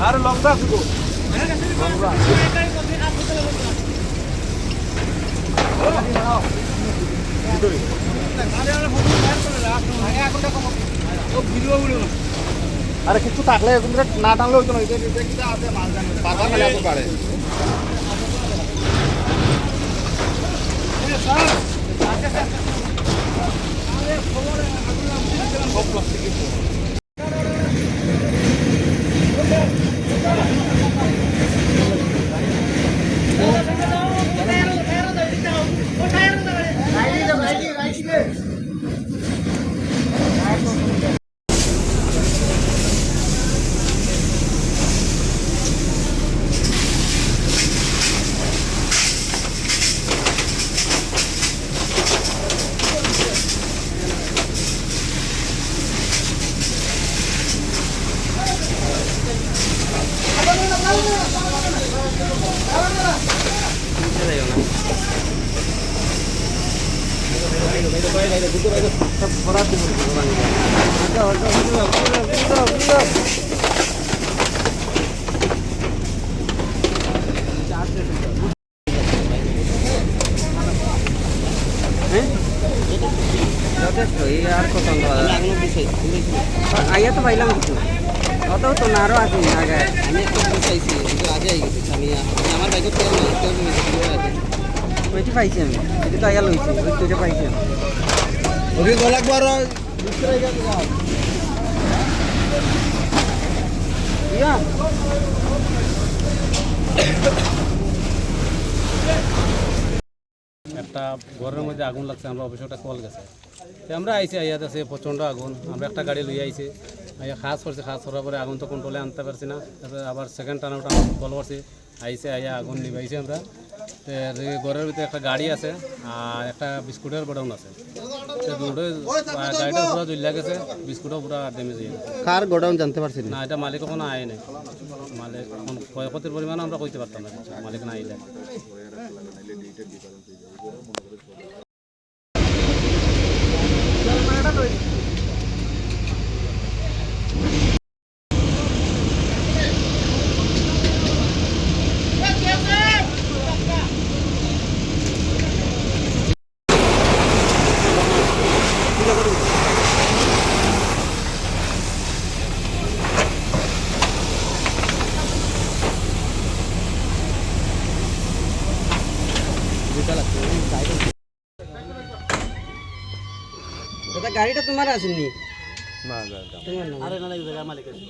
আর লঙ্কা গো আরে কিছু থাকলে না টানলে হইতো না আছে মাল জানে বাবা মেলা তো পারে যথেষ্ট এই আর কত আইয়া তো পাইলাম কিছু অত তো আরও আছে আগে আমি একটু চাইছি আগে আই গেছি আমি আমার বাইকে তেল নাই তেল ওইটি পাইছি আমি। এটি তো আইয়া লইছি ওই দুইটা পাইছি আমি। ওকে গলাক বড় একটা ঘরের মধ্যে আগুন লাগছে আমরা অফিসে একটা কল গেছে। আমরা আইসি আইয়া আছে প্রচণ্ড আগুন। আমরা একটা গাড়ি লইয়া আইছি। আইয়া খাস করছি খাস করার পরে আগুন তো কন্ট্রোলে আনতে পারছি না। তারপরে আবার সেকেন্ড টার্ন ওটা কল করছি। আইসে আইয়া আগুন নিবাইছি আমরা। ঘরের ভিতরে একটা গাড়ি আছে আর একটা বিস্কুটের গোডাউন আছে। গাড়িটা পুরো জ্বলিয়া গেছে বিস্কুটও পুরো ড্যামেজ হয়ে গেছে। কার গোডাউন জানতে পারছেন না? এটা মালিক কোনো আয় নাই। মালিক ক্ষয়ক্ষতির পরিমাণ আমরা কইতে পারতাম না মালিক না আইলে। দাদা গাড়িটা তোমার আসেনি? না তোমার না। আরে না। জায়গা মালিক আছে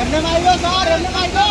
অন্য মাইলো স্যার অন্য মাইলো